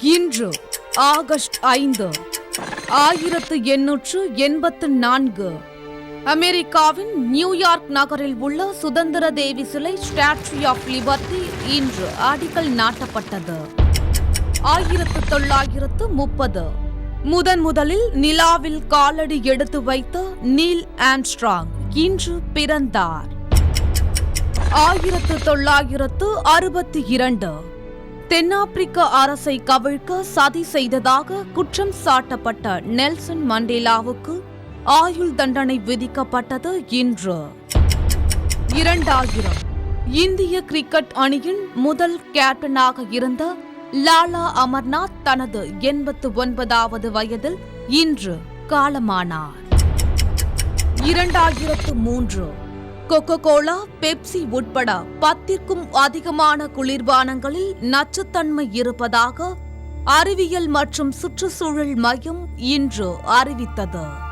இன்று ஆகஸ்ட் ஐந்து ஆயிரத்து எண்ணூற்று எண்பத்து நான்கு. அமெரிக்காவின் நியூயார்க் நகரில் உள்ள சுதந்திர தேவி சிலை ஸ்டாச்சு ஆஃப் லிபர்டி இன்று அடிக்கல் நாட்டப்பட்டது. ஆயிரத்து தொள்ளாயிரத்து முப்பது. முதன் முதலில் நிலாவில் காலடி எடுத்து வைத்த நீல் ஆம்ஸ்ட்ராங் இன்று பிறந்தார். ஆயிரத்து தொள்ளாயிரத்து அறுபத்தி இரண்டு. தென்னாப்பிரிக்க அரசை கவிழ்க்க சதி செய்ததாக குற்றம் சாட்டப்பட்ட நெல்சன் மண்டேலாவுக்கு ஆயுள் தண்டனை விதிக்கப்பட்டது இன்று. இரண்டாயிரம். இந்திய கிரிக்கெட் அணியின் முதல் கேப்டனாக இருந்த லாலா அமர்நாத் தனது எண்பத்து ஒன்பதாவது வயதில் இன்று காலமானார். இரண்டாயிரத்து மூன்று. கொக்கோ கோலா பெப்சி உட்பட பத்திற்கும் அதிகமான குளிர்பானங்களில் நச்சுத்தன்மை இருப்பதாக அறிவியல் மற்றும் சுற்றுச்சூழல் மையம் இன்று அறிவித்தது.